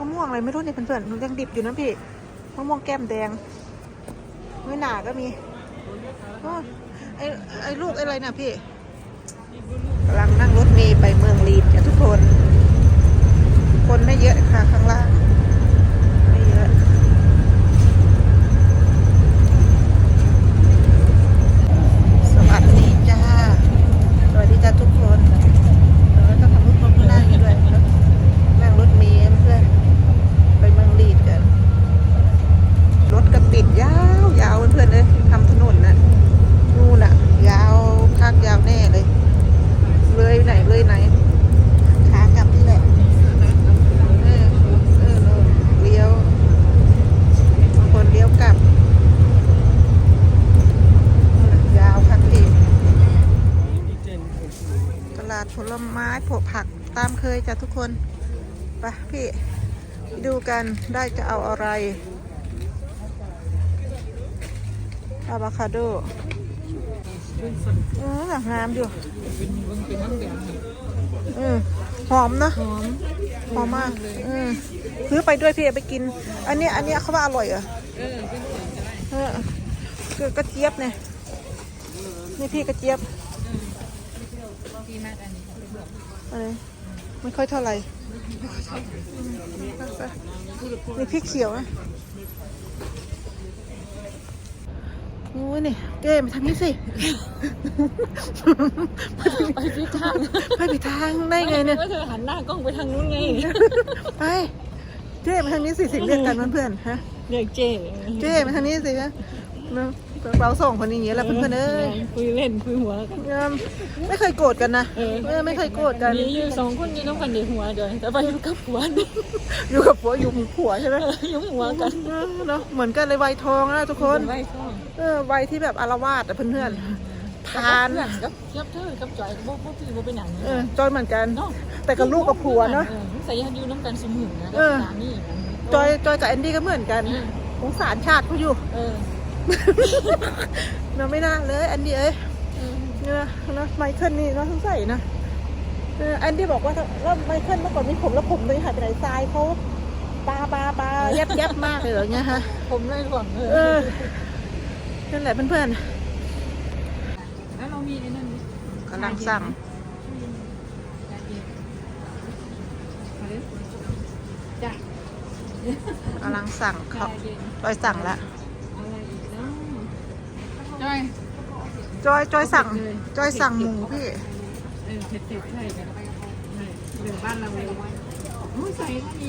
มะม่วงอะไรไม่รู้เนี่ยเพื่อนๆมันยังดิบอยู่นะพี่มะม่วงแก้มแดงไม่หนาก็มีไอ้ไอ้ลูกอะไรนะพี่กำลังนั่งรถเมล์ไปเมืองลีดจ้ะทุกคน คนไม่เยอะค่ะข้างล่าง ไม่เยอะ สวัสดีจ้า สวัสดีจ้าทุกคนเออต้องทำรถรถข้างหน้าอย่างนี้ด้วยแล้วนั่งรถเมล์เพื่อนไปเมืองลีดกัน รถก็ติดยาวยาวเพื่อนๆเลยทำถนนน่ะนู่นน่ะ ยาวพักยาวแน่เลย เลยไหนเลยไหนขากลับนี่แหละ เออเออนู่นเลี้ยวบางคนเลี้ยวกลับนู่นน่ะยาวพักอีกตลาดผลไม้ผลผักตาม เคยจ้ะทุกคนไปพี่ดูกันได้จะเอาอะไรอะโวคาโดเออหงามอยู่เออหอมเนะหอมหอมมากอืมซื้อไปด้วยพี่ไปกิน อันเนี้ยอันเนี้ยเขาว่าอร่อยเหรอเออเป็นหอก็เออคือกระเจี๊ยบเนี่ยนี่พี่กระเจี๊ยบพี่มากอันนี้อะไร ไม่ค่อยเท่าไหร่อืมนี่พริกเขียวนะโอ้ยนี่เก้มาทางนี้สิไปพิทางไปผิดทางได้ไงเนี่ยว่าเธอหันหน้ากล้องไปทางนู้นไง ไป เจ้มาทางนี้สิสิเรียกกันเพื่อนๆฮะ เรียกเจ๊เจ้มาทางนี้สิฮะ เนอะเราส่งคนอย่างเงี้ยแหละเพื่อนๆเอ้ยคุยเล่นคุยหัวกันเอิ่มไม่เคยโกรธกันนะเออเออไม่เคยโกรธกันมีอยู่สองคนอยู่น้องกันเดี๋ยวหัวเดี๋ยวแต่ไปอยู่กับผัวนี่อยู่กับผัวอยู่ผัวใช่ไหมเอออยู่หัวกันเออเนาะเหมือนกันเลยวัยทองนะทุกคนไว้ช่องเออวัยที่แบบอารวาสอะเพื่อนๆทานเพื่อนกับยับเธอกับจอยกับพวกพี่บ่เป็นหนังเออจอยเหมือนกันเนาะแต่กับลูกกับผัวเนาะใส่ยันอยู่น้ำกันสมุนนะเออสามีจอยจอยกับแอนดี้ก็เหมือนกันสงสารชาติเขาอยู่ เออเราไม่น่าเลยแอนดี้เอ้ยเออเนี่ยนะไมเคิลนี่เนาะสงสัยนะเออแอนดี้บอกว่าแล้วไมเคิลเมื่อก่อนมีผมแล้วผมเลยหายไปไหนทรายเขาปลาปลาปลายับยับมากเลยเหรอเนี่ยฮะผมเลยหวังเอเอออนั่นแหละเพื่อนแล้วเรามีไอ้นั่นไหมๆกำลังสั่งจ้ะกำลังสั่งเขาชาเย็นจอยสั่งแล้ว อะไรอีกเนาะ จ้อยจอยจอยสั่งจอยสั่งหมูพี่เออเผ็ดเผ็ดใช่จ้ะใช่เหลือบ้านเราเลยอุ้ยใส่ก็มี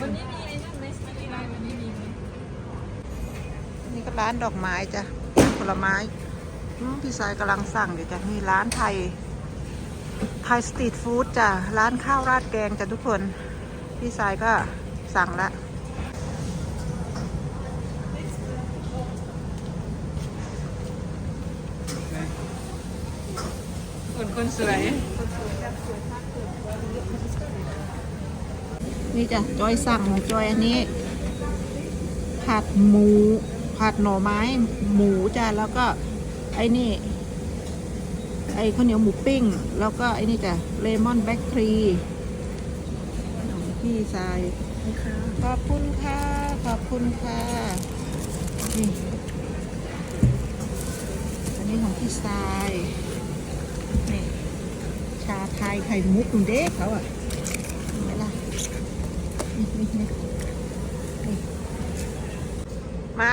วันนี้มีไอ้นั่นไหมสไลน์วันนี้มีไหมนี่ก็ร้านดอกไม้จ้ะผลไม้อืมพี่สายกำลังสั่งอยู่จ้ะนี่ร้านไทย ไทยสตรีทฟู้ดจ้ะร้านข้าวราดแกงจ้ะทุกคน พี่สายก็สั่งละ คนสวย นี่จ้ะจอยสั่งของจอยอันนี้ ผัดหมู ผัดหน่อไม้ หมูจ้ะแล้วก็ไอ้นี่ ไอ้ข้าวเหนียวหมูปิ้ง แล้วก็ไอ้นี่จ้ะเลมอนแบล็คทรีพี่สายขอบคุณค่ะ ขอบคุณค่ะนี่อันนี้ของพี่ทราย ชาไทยไข่มุกคุณเด็กเขาอะเห็นไหมล่ะนี่นี่นี่นี่มา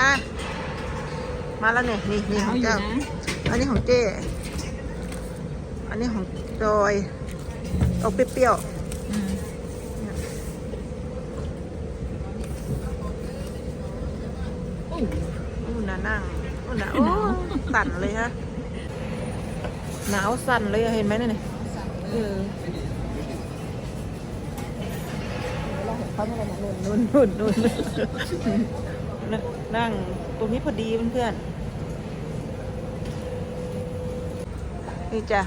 มาแล้วเนี่ยนี่นี่ขเอาองอยู่เจ้านะอันนี้ของเจ้ อันนี้ของจอยเอาเปรี้ยวอืมๆอู้น่ะนั่งอู้น่ะโอ้สั่นเลยฮะ หนาวสั่นเลยอะเห็นไหมเนี่ย เออเราเห็นเขาเมื่อไหร่นะนุ่นนุ่นนุ่นนุ่นนั่งตรงนี้พอดีเพื่อนๆนี่จ้ะ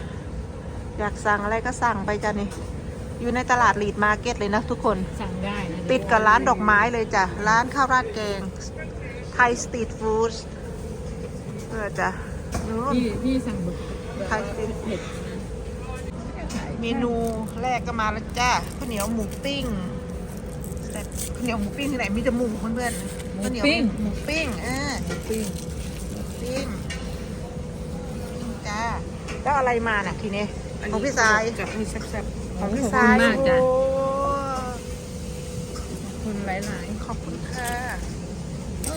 อยากสั่งอะไรก็สั่งไปจ้ะนี่ อยู่ในตลาดลีดมาร์เก็ตเลยนะทุกคน สั่งได้นะติดกับร้านดอกไม้เลยจ้ะ ร้านข้าวราดแกง ไทยสตรีทฟู้ดเออจ้ะ นู้นพี่พี่สั่งบึกไทยสตรีทเผ็ดฟ เมนูแรกก็มาแล้วจ้าข้าวเหนียวหมูปิ้งแต่ข้าวเหนียวหมูปิ้งที่ไหนมีแต่หมูเพื่อนๆข้าวเหนียวหมูปิ้งอ่าปิ้งปิ้งปิ้งจ้าแล้วอะไรมาน่ะทีนี้ของพี่สายจะให้แซ่บๆของพี่ขอบสายคุณมากจ้ะโอ้ขอบคุณหลายขอบคุณค่ะๆโอ้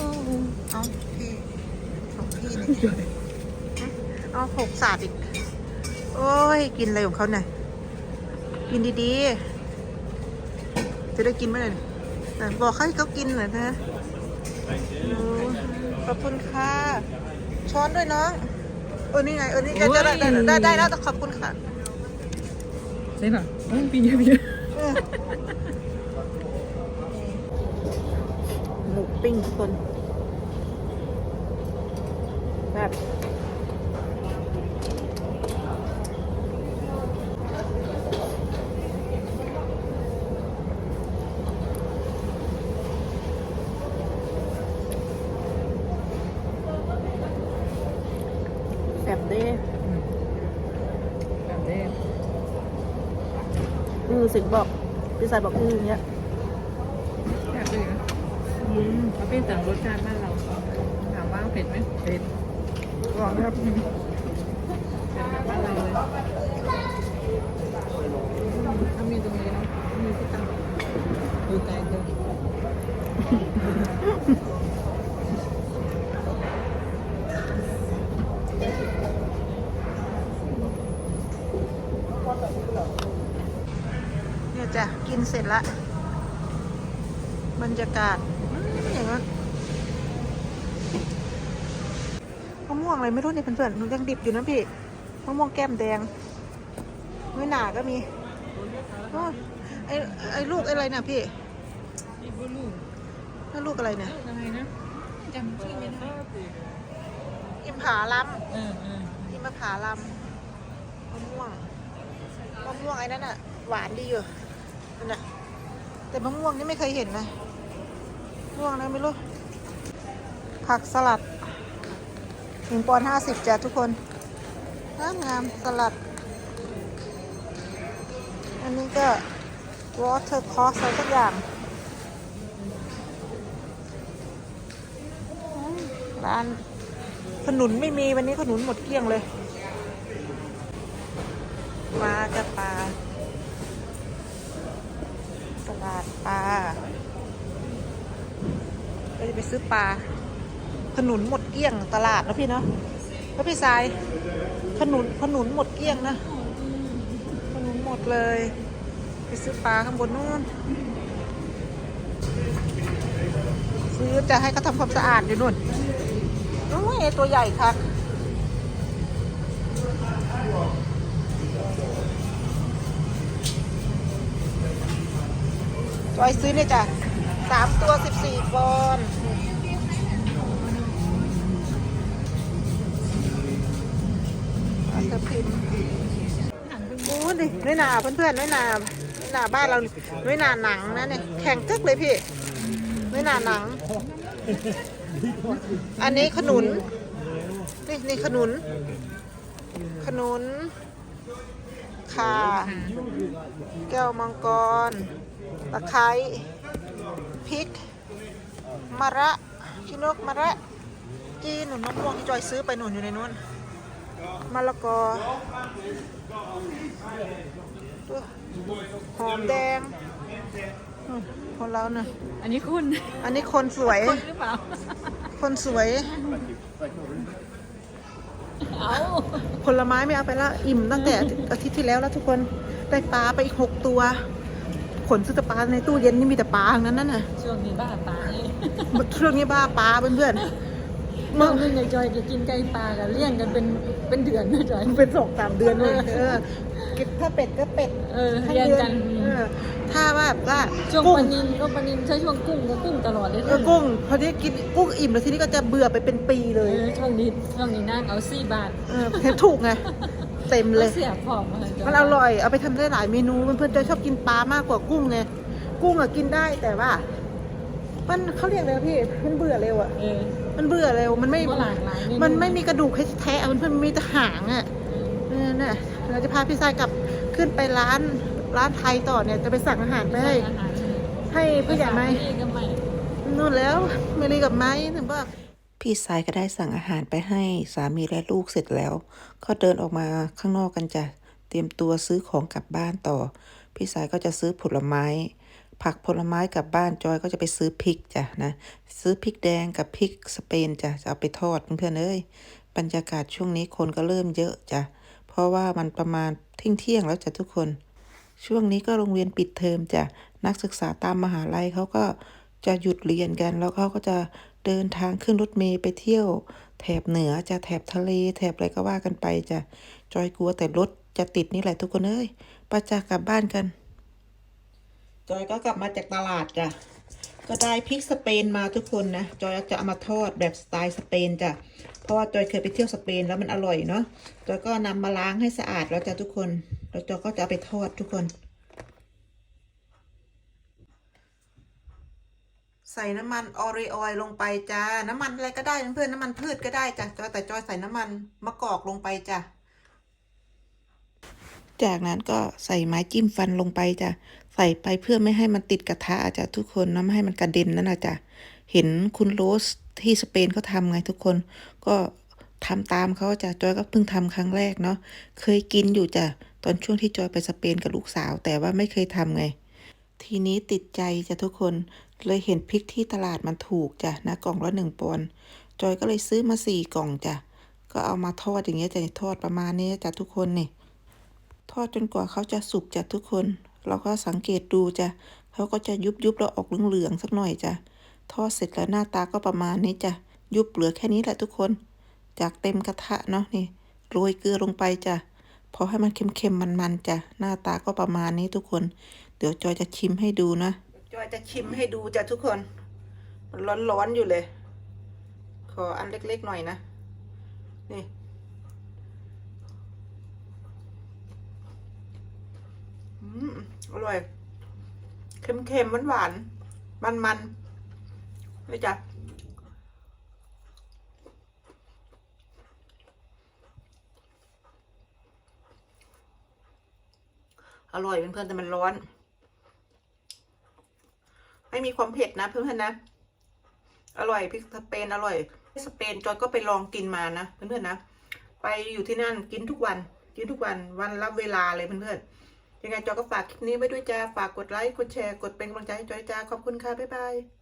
เอาพี่ของพี่นี่เอาหกสาดอีกโอ้ย กินอะไรของเขาเนี่ย กินดีๆ จะได้กินเมื่อไหร่เนี่ยอะบอกให้เขากินหน่อยนะโอ้ขอบคุณค่ะ ช้อนด้วยน้อง เออ นี่ไง เออ นี่จะจะได้ได้ได้ได้แล้วแต่ขอบคุณค่ะใช่ป่ะโอ้ยปิ้งเยอะเออหมูปิ้งทุกคนแบบแบบเด้ ๆแบบนี้ อือสิงบอกพี่สายบอกอืออย่างเงี้ยแบบนี้นะอืมเขาเป็นต่างรสชาติบ้านเราถามว่าเผ็ดไหมเผ็ดลอนครับเผ็ดแบบบ้านเราเลยถ้ามีตรงนี้นะมีที่ตั้งดูใจเกินเนี่ยจ้ะกิน เสร็จละบรรยากาศอืมอย่างนั้นมะม่วงอะไรไม่รู้เนี่ยเพื่อนๆมันยังดิบอยู่นะพี่มะม่วงแก้มแดงไม่หนาก็มีโอ้ยไอไอลูกอะไรน่ะพี่อีกลูกนั่นลูกอะไรเนี่ยอะไรนะจำชื่อไม่ได้อิมผาลัมเออเอออิมผาลัมมะม่วงมะม่วงไอ้นั่นน่ะหวานดีอยู่ นั่นน่ะแต่มะม่วงนี่ไม่เคยเห็นนะม่วงนะไม่รู้ ผักสลัดหนึ่งปอนห้าสิบจ้ะทุกคนงามงามสลัด อันนี้ก็ water cost อะไรสักอย่างร้านขนุนไม่มีวันนี้ขนุนหมดเกลี้ยงเลยปลาจะปลาดปลาก็จะไปซื้อปลาขนุนหมดเกลี้ยงตลาดนะพี่เนาะแล้วพี่สายขนุนขนุนหมดเกลี้ยงนะขนุนหมดเลย ไปซื้อปลาข้างบนนู้นซื้อจะให้เขาทำความสะอาดอยู่นู่นโอ้ยตัวใหญ่ค่ะ จอยซื้อเนี่ยจ้ะสามตัวสิบสี่ปอนด์ปลาตะพิมโอ้ดิน้อยหนาเพื่อนๆน้อยหนาน้อยหนาบ้านเราน้อยหนาหนังนะเนี่ยแข็งกึกเลยพี่น้อยหนาหนัง อันนี้ขนุน นี่นี่ขนุน ขนุนข่าแก้วมังกร ตะไคร้พริกมะระชินกมะระจีนหนุนมะม่วงที่จอยซื้อไปหนุนอยู่ในนู้นมะละกอตัวหอมแดงอืมคนเราเนี่ยอันนี้คุณ อันนี้คนสวยคุณหรือเปล่า คนสวย เอาผลไม้ไม่เอาไปแล้วอิ่มตั้งแต่อาทิตย์ที่แล้วแล้วทุกคน ได้ปลาไปอีกหกตัว ขนซื้อแต่ปลาในตู้เย็นนี่มีแต่ปลาทั้งนั้นน่ะนะช่วงนี้บ้าปลาเนี่ยช่วงนี้บ้าปลาเพื่อนๆเมื่เมื่ออนึงยายจอยจะกินไก่ปลากันเลี้ยงกันเป็นเป็นเดือนนะจอยเป็นสองสามเดือนเลยเออกินถ้าเป็ดก็เป็ดเออทั้งเลี้ยงเดือกันนเออถ้าว่าแบบว่าช่วงกุ้ปลางนินก็ปลานินใช้ช่วงกุ้งก็กุ้งตลอดเลยเออกุ้งพอที่กินกุ้งอิ่มแล้วทีนี้ก็จะเบื่อไปเป็นปีเลเอยอช่วงนี้ช่วงนี้นั่งเอาสี่บาทเออแค่ถูกไง เต็มเลย เสียผอมมาจมันอร่อยเอาไปทำได้หลายเมนูเพื่อนๆจะชอบกินปลามากกว่ากุ้งไงกุ้งอะกินได้แต่ว่า มันเขาเรียกอะไรวะพี่มันเบื่อเร็วอะเออ มันเบื่อเร็วมันไม่ ก็หลากหลายเนู มันไม่มีกระดูกให้แทะอะเพื่อนๆมันมีแต่หางอะเออน่ะเราจะพาพี่ชายกลับขึ้นไปร้านร้านไทยต่อเนี่ยจะไปสั่งอาหารไปให้อาหารให้ผู้ใหญ่ไหม นี่ก็ไม่ นู่นแล้วไม่รีกับไม้ถึงบอก พี่สายก็ได้สั่งอาหารไปให้สามีและลูกเสร็จแล้ว ก็เดินออกมาข้างนอกกันจ้ะเตรียมตัวซื้อของกลับบ้านต่อ พี่สายก็จะซื้อผลไม้ ผักผลไม้กลับบ้านจอยก็จะไปซื้อพริกจ้ะนะซื้อพริกแดงกับพริกสเปนจ้ะจะเอาไปทอดเพื่อนเอ้ยบรรยากาศช่วงนี้คนก็เริ่มเยอะจ้ะเพราะว่ามันประมาณเที่ยงเที่ยงแล้วจ้ะทุกคน ช่วงนี้ก็โรงเรียนปิดเทอมจ้ะนักศึกษาตามมหาลัยเขาก็จะหยุดเรียนกันแล้วเขาก็จะ เดินทางขึ้นรถเมล์ไปเที่ยว แถบเหนือจะแถบทะเล แถบอะไรก็ว่ากันไปจะจอยกลัวแต่รถจะติดนี่แหละทุกคนเอ้ยป้าจากลับบ้านกัน จอยก็กลับมาจากตลาดจ้ะก็ได้พริกสเปนมาทุกคนนะ จอยจะเอามาทอดแบบสไตล์สเปนจ้ะ เพราะว่าจอยเคยไปเที่ยวสเปนแล้วมันอร่อยเนาะ จอยก็นำมาล้างให้สะอาดแล้วจ้ะทุกคน แล้วจอยก็จะเอาไปทอดทุกคน ใส่น้ำมันออริออยลงไปจ้า น้ำมันอะไรก็ได้เพื่อนน้ำมันพืชก็ได้จ้ะจอยแต่จอยใส่น้ำมันมะกอกลงไปจ้ะ จากนั้นก็ใส่ไม้จิ้มฟันลงไปจ้ะ ใส่ไปเพื่อไม่ให้มันติดกระทะอะจ้ะทุกคนนะไม่ให้มันกระเด็นนั่นนะจ้ะ เห็นคุณโรสที่สเปนเขาทำไงทุกคน ก็ทำตามเขาจ้ะ จอยก็เพิ่งทำครั้งแรกเนาะ เคยกินอยู่จ้ะ ตอนช่วงที่จอยไปสเปนกับลูกสาว แต่ว่าไม่เคยทำไงทีนี้ติดใจจ้ะทุกคน เลยเห็นพริกที่ตลาดมันถูกจ้ะนะกล่องละหนึ่งปอนด์จอยก็เลยซื้อมาสี่กล่องจ้ะก็เอามาทอดอย่างเงี้ยจ้ะทอดประมาณนี้จ้ะทุกคนนี่ทอดจนกว่าเขาจะสุกจ้ะทุกคน เราก็สังเกตดูจ้ะเขาก็จะยุบยุบแล้วออกเหลืองๆสักหน่อยจ้ะทอดเสร็จแล้วหน้าตาก็ประมาณนี้จ้ะยุบเหลือแค่นี้แหละทุกคน จากเต็มกระทะเนาะนี่โรยเกลือลงไปจ้ะพอให้มันเค็มๆมันๆจ้ะหน้าตาก็ประมาณนี้ทุกคน เดี๋ยวจอยจะชิมให้ดูนะ จะชิมให้ดูจ้ะทุกคน มันร้อนๆอยู่เลย ขออันเล็กๆหน่อยนะ นี่ อืม อร่อย เค็มๆหวานๆมันๆนี่จ้ะอร่อยเพื่อนๆแต่มันร้อน ไม่มีความเผ็ดนะเพื่อนๆนะ อร่อยพริกสเปนอร่อยสเปนจอยก็ไปลองกินมานะเพื่อนๆนะ ไปอยู่ที่นั่นกินทุกวัน กินทุกวันวันละเวลาเลยเพื่อนๆยังไงจอยก็ฝากคลิปนี้ไว้ด้วยจ้าฝากกดไลค์กดแชร์กดเป็นกำลังใจให้จอยจ้าขอบคุณค่ะบ๊ายบาย